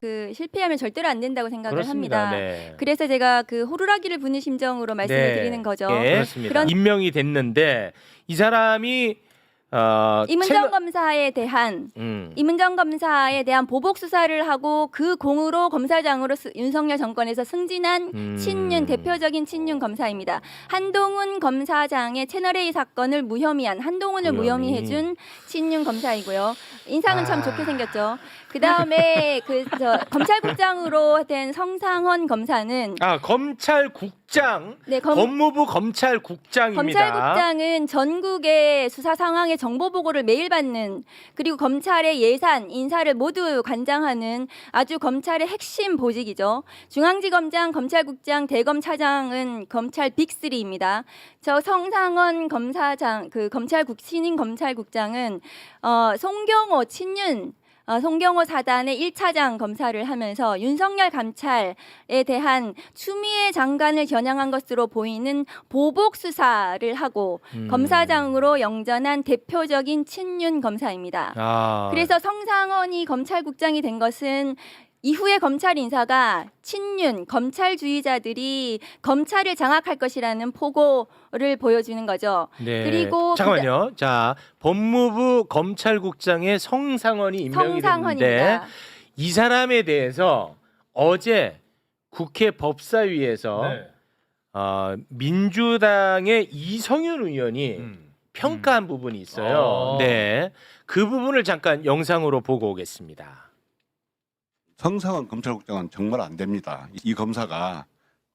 그 실패하면 절대로 안 된다고 생각을 그렇습니다. 합니다. 네. 그래서 제가 그 호루라기를 부는 심정으로 말씀을 네. 드리는 거죠. 예, 그렇습니다. 그런- 임명이 됐는데 이 사람이 어, 임은정 채널- 검사에 대한 음. 임은정 검사에 대한 보복 수사를 하고 그 공으로 검사장으로 스- 윤석열 정권에서 승진한 음. 친윤 대표적인 친윤 검사입니다. 한동훈 검사장의 채널 A 사건을 무혐의한 한동훈을 무혐의. 무혐의 해준 친윤 검사이고요. 인상은 참 아. 좋게 생겼죠. 그 다음에 그 저 검찰국장으로 된 성상헌 검사는 아 검찰국 장 네, 검, 법무부 검찰국장입니다. 검찰국장은 전국의 수사 상황의 정보 보고를 매일 받는 그리고 검찰의 예산, 인사를 모두 관장하는 아주 검찰의 핵심 보직이죠. 중앙지검장, 검찰국장, 대검차장은 검찰 빅3입니다. 저 성상원 검사장, 그 검찰국 신임 검찰국장은 어, 송경호 친윤 어, 송경호 사단의 1차장 검사를 하면서 윤석열 감찰에 대한 추미애 장관을 겨냥한 것으로 보이는 보복 수사를 하고 음. 검사장으로 영전한 대표적인 친윤 검사입니다. 아. 그래서 성상원이 검찰국장이 된 것은 이후에 검찰 인사가 친윤 검찰주의자들이 검찰을 장악할 것이라는 포고를 보여주는 거죠. 네. 그리고 잠깐만요. 자 법무부 검찰국장의 성상원이 임명이 됐는데 성상헌입니다. 이 사람에 대해서 어제 국회 법사위에서 네. 어, 민주당의 이성윤 의원이 음. 평가한 부분이 있어요. 어. 네, 그 부분을 잠깐 영상으로 보고 오겠습니다. 성상원 검찰국장은 정말 안 됩니다. 이 검사가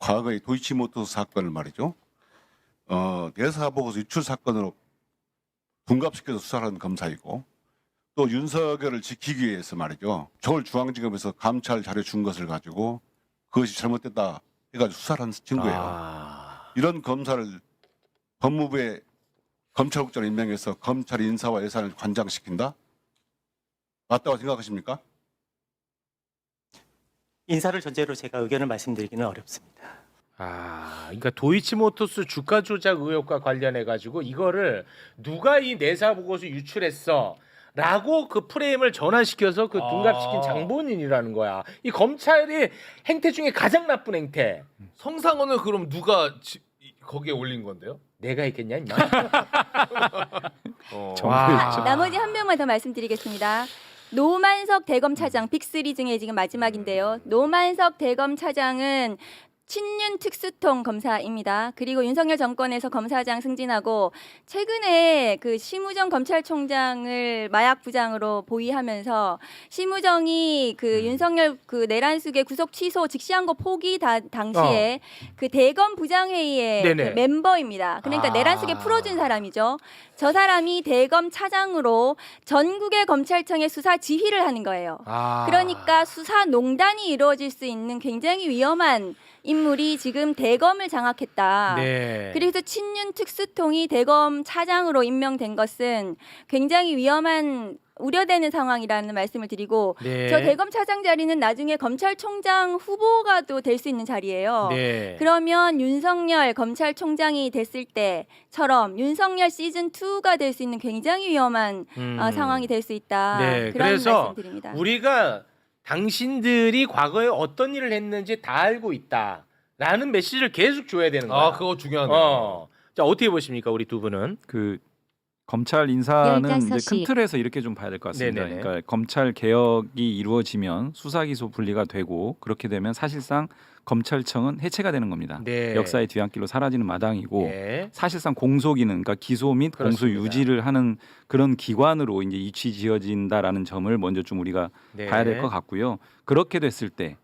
과거의 도이치모터스 사건을 말이죠. 어, 대사 보고서 유출 사건으로 둔갑시켜서 수사하는 검사이고 또 윤석열을 지키기 위해서 말이죠. 서울중앙지검에서 감찰 자료 준 것을 가지고 그것이 잘못됐다 해가지고 수사를 한 친구예요. 아, 이런 검사를 법무부에 검찰국장 임명해서 검찰 인사와 예산을 관장시킨다? 맞다고 생각하십니까? 인사를 전제로 제가 의견을 말씀드리기는 어렵습니다. 아, 그러니까 도이치모터스 주가 조작 의혹과 관련해 가지고 이거를 누가 이 내사 보고서 유출했어? 라고 그 프레임을 전환시켜서 그 아. 둔갑시킨 장본인이라는 거야. 이 검찰의 행태 중에 가장 나쁜 행태. 성상원을 그럼 누가 지, 이- 거기에 올린 건데요? 내가 했겠냐, 임마? 어. 와. 아, 나머지 한 명만 더 말씀드리겠습니다. 노만석 대검 차장 빅3 중에 지금 마지막인데요. 노만석 대검 차장은 친윤 특수통 검사입니다. 그리고 윤석열 정권에서 검사장 승진하고 최근에 그 심우정 검찰총장을 마약 부장으로 보위하면서 심우정이 그 음. 윤석열 그 내란숙의 구속 취소 직시한 거 포기 다, 당시에 그 대검 부장회의의 어. 네네. 그 멤버입니다. 그러니까 아. 내란숙에 풀어준 사람이죠. 저 사람이 대검 차장으로 전국의 검찰청의 수사 지휘를 하는 거예요. 아. 그러니까 수사 농단이 이루어질 수 있는 굉장히 위험한 인물이 지금 대검을 장악했다. 네. 그래서 친윤 특수통이 대검 차장으로 임명된 것은 굉장히 위험한 우려되는 상황이라는 말씀을 드리고 네. 저 대검 차장 자리는 나중에 검찰총장 후보가 또 될 수 있는 자리예요. 네. 그러면 윤석열 검찰총장이 됐을 때처럼 윤석열 시즌 2가 될 수 있는 굉장히 위험한 음. 어, 상황이 될 수 있다. 네, 그런 말씀드립니다. 우리가 당신들이 과거에 어떤 일을 했는지 다 알고 있다 라는 메시지를 계속 줘야 되는 거야. 아 그거 중요하네요. 어. 자 어떻게 보십니까 우리 두 분은? 그 검찰 인사는 이제 열다섯 시. 큰 틀에서 이렇게 좀 봐야 될 것 같습니다. 네네네. 그러니까 검찰 개혁이 이루어지면 수사 기소 분리가 되고 그렇게 되면 사실상 검찰청은 해체가 되는 겁니다. 네. 역사의 뒤안길로 사라지는 마당이고 예. 사실상 공소 기능, 그러니까 기소 및 공소 그렇습니다. 유지를 하는 그런 기관으로 이제 이취 지어진다라는 점을 먼저 좀 우리가 네. 봐야 될 것 같고요. 그렇게 됐을 때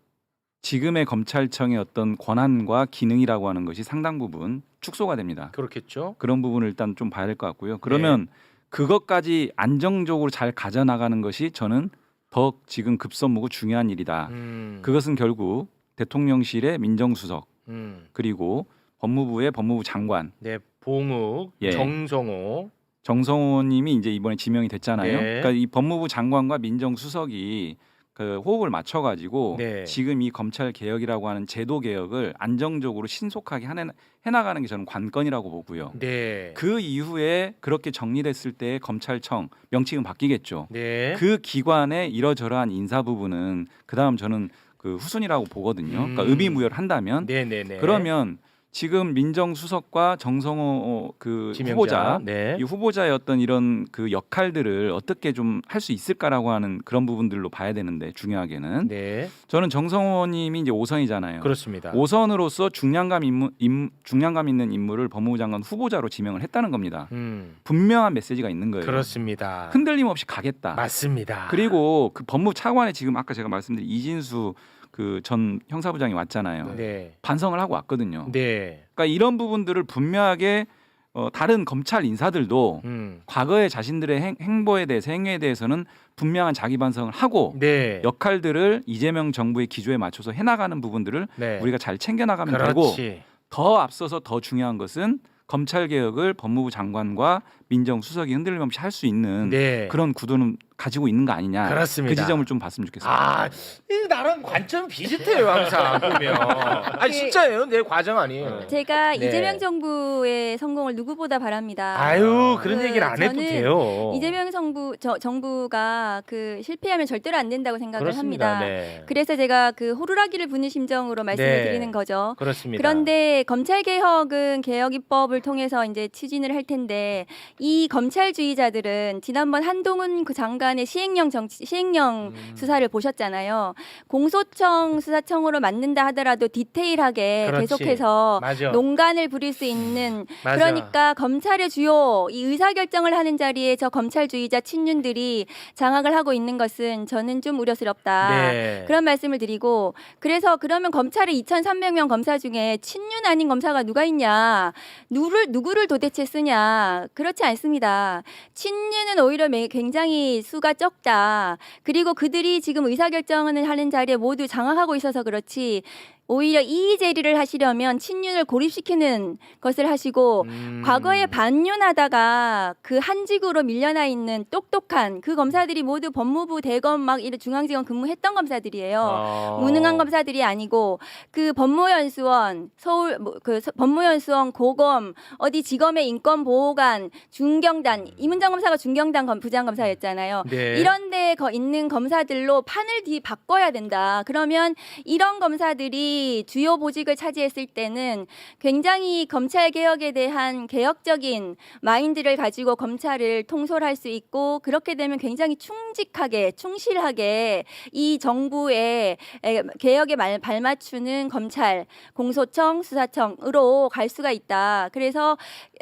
지금의 검찰청의 어떤 권한과 기능이라고 하는 것이 상당 부분 축소가 됩니다. 그렇겠죠. 그런 부분을 일단 좀 봐야 될 것 같고요. 그러면 네. 그것까지 안정적으로 잘 가져나가는 것이 저는 더 지금 급선무고 중요한 일이다. 음. 그것은 결국 대통령실의 민정수석 음. 그리고 법무부의 법무부 장관 네, 봉욱, 예. 정성호. 정성호님이 이제 이번에 지명이 됐잖아요. 네. 그러니까 이 법무부 장관과 민정수석이 그 호흡을 맞춰 가지고 네. 지금 이 검찰 개혁이라고 하는 제도 개혁을 안정적으로 신속하게 해내, 해나가는 게 저는 관건이라고 보고요. 네. 그 이후에 그렇게 정리됐을 때 검찰청 명칭은 바뀌겠죠. 네. 그 기관의 이러저러한 인사 부분은 그 다음 저는 그 후순이라고 보거든요. 그러니까 음. 의미무효를 한다면 네, 네, 네. 그러면 지금 민정수석과 정성호 그 지명자. 후보자 네. 이 후보자의 어떤 이런 그 역할들을 어떻게 좀 할 수 있을까라고 하는 그런 부분들로 봐야 되는데 중요하게는 네. 저는 정성호님이 이제 5선이잖아요. 그렇습니다. 5선으로서 중량감 인물, 임, 중량감 있는 인물을 법무부 장관 후보자로 지명을 했다는 겁니다. 음. 분명한 메시지가 있는 거예요. 그렇습니다. 흔들림 없이 가겠다. 맞습니다. 그리고 그 법무 차관에 지금 아까 제가 말씀드린 이진수 그 전 형사부장이 왔잖아요. 네. 반성을 하고 왔거든요. 네. 그러니까 이런 부분들을 분명하게 어, 다른 검찰 인사들도 음. 과거의 자신들의 행, 행보에 대해서 행위에 대해서는 분명한 자기 반성을 하고 네. 역할들을 이재명 정부의 기조에 맞춰서 해나가는 부분들을 네. 우리가 잘 챙겨 나가면 되고 그렇지. 더 앞서서 더 중요한 것은 검찰 개혁을 법무부 장관과 민정수석이 흔들림 없이 할 수 있는 네. 그런 구도는 가지고 있는 거 아니냐. 그렇습니다. 그 지점을 좀 봤으면 좋겠습니다. 아, 이 나랑 관점 비슷해요 항상 보면. 아 진짜예요, 내 과정 아니에요. 제가 네. 이재명 정부의 성공을 누구보다 바랍니다. 아유 그런 그, 얘기를 안 해도 저는 돼요. 이재명 정부 저, 정부가 그 실패하면 절대로 안 된다고 생각을 그렇습니다. 합니다. 네. 그래서 제가 그 호루라기를 부는 심정으로 말씀을 네. 드리는 거죠. 그렇습니다. 그런데 검찰 개혁은 개혁 입법을 통해서 이제 추진을 할 텐데 이 검찰주의자들은 지난번 한동훈 그 장관 의 시행령 정치 시행령 음. 수사를 보셨잖아요. 공소청 수사청으로 만든다 하더라도 디테일하게 그렇지. 계속해서 맞아. 농간을 부릴 수 있는 맞아. 그러니까 검찰의 주요 이 의사 결정을 하는 자리에 저 검찰주의자 친윤들이 장악을 하고 있는 것은 저는 좀 우려스럽다. 네. 그런 말씀을 드리고 그래서 그러면 검찰에 2,300명 검사 중에 친윤 아닌 검사가 누가 있냐? 누를 누구를 도대체 쓰냐? 그렇지 않습니다. 친윤은 오히려 매- 굉장히 수가 적다. 그리고 그들이 지금 의사결정을 하는 자리에 모두 장악하고 있어서 그렇지. 오히려 이의 제리를 하시려면 친윤을 고립시키는 것을 하시고 음. 과거에 반윤하다가 그 한직으로 밀려나 있는 똑똑한 그 검사들이 모두 법무부 대검 막 이런 중앙지검 근무했던 검사들이에요. 어. 무능한 검사들이 아니고 그 법무연수원 서울 뭐, 그 서- 법무연수원 고검 어디 지검의 인권보호관 중경단 이문장 검사가 중경단 검, 부장검사였잖아요. 네. 이런데 거 있는 검사들로 판을 뒤 바꿔야 된다. 그러면 이런 검사들이 주요 보직을 차지했을 때는 굉장히 검찰 개혁에 대한 개혁적인 마인드를 가지고 검찰을 통솔할 수 있고 그렇게 되면 굉장히 충직하게 충실하게 이 정부의 에, 개혁에 말, 발맞추는 검찰, 공소청, 수사청으로 갈 수가 있다. 그래서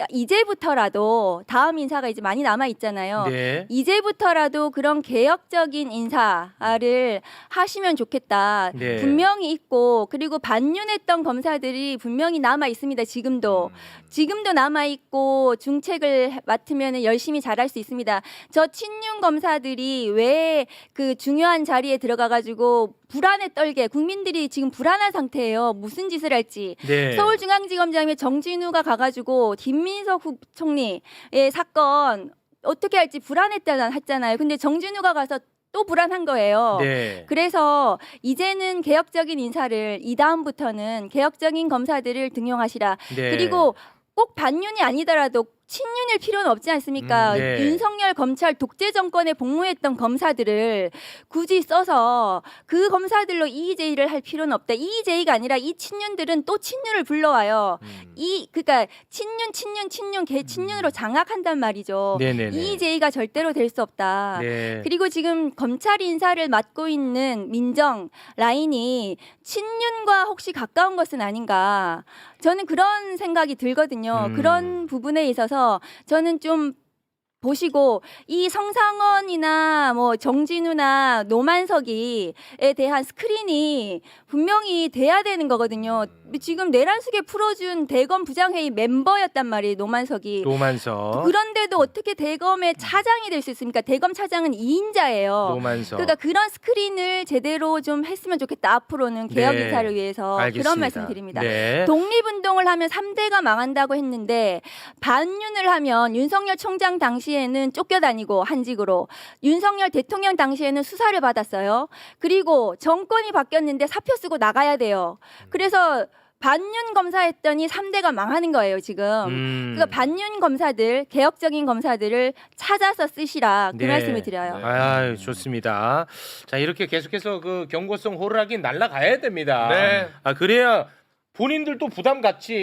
이제부터라도 다음 인사가 이제 많이 남아 있잖아요. 네. 이제부터라도 그런 개혁적인 인사를 하시면 좋겠다. 네. 분명히 있고 그리고 반윤했던 검사들이 분명히 남아 있습니다. 지금도 지금도 남아 있고 중책을 맡으면 열심히 잘할 수 있습니다. 저 친윤 검사들이 왜 그 중요한 자리에 들어가 가지고 불안에 떨게 국민들이 지금 불안한 상태예요. 무슨 짓을 할지. 네. 서울중앙지검장에 정진우가 가가지고 김민석 후 총리의 사건 어떻게 할지 불안했다는 했잖아요. 근데 정진우가 가서 또 불안한 거예요. 네. 그래서 이제는 개혁적인 인사를 이 다음부터는 개혁적인 검사들을 등용하시라. 네. 그리고 꼭 반윤이 아니더라도 친윤일 필요는 없지 않습니까? 음, 네. 윤석열 검찰 독재 정권에 복무했던 검사들을 굳이 써서 그 검사들로 이의제의를 할 필요는 없다. 이의제의가 아니라 이 친윤들은 또 친윤을 불러와요. 음. 이 그러니까 친윤 친윤 친윤 개 친윤으로 장악한단 말이죠. 네네네. 이의제의가 절대로 될 수 없다. 네. 그리고 지금 검찰 인사를 맡고 있는 민정 라인이 친윤과 혹시 가까운 것은 아닌가 저는 그런 생각이 들거든요. 음. 그런 부분에 있어서 저는 좀 보시고 이 성상원이나 뭐 정진우나 노만석이에 대한 스크린이 분명히 돼야 되는 거거든요. 지금 내란숙에 풀어준 대검 부장회의 멤버였단 말이에요. 노만석이. 노만석. 그런데도 어떻게 대검의 차장이 될 수 있습니까? 대검 차장은 2인자예요. 노만석. 그러니까 그런 스크린을 제대로 좀 했으면 좋겠다. 앞으로는 개혁 네. 인사를 위해서 알겠습니다. 그런 말씀 드립니다. 네. 독립운동을 하면 3대가 망한다고 했는데 반윤을 하면 윤석열 총장 당시에 당시에는 쫓겨다니고 한직으로 윤석열 대통령 당시에는 수사를 받았어요. 그리고 정권이 바뀌었는데 사표 쓰고 나가야 돼요. 그래서 반윤 검사했더니 3대가 망하는 거예요, 지금. 음. 그러니까 반윤 검사들, 개혁적인 검사들을 찾아서 쓰시라 그 네. 말씀을 드려요. 네. 아, 좋습니다. 자, 이렇게 계속해서 그 경고성 호루라기 날라가야 됩니다. 네. 아, 그래야 본인들도 부담 갖지.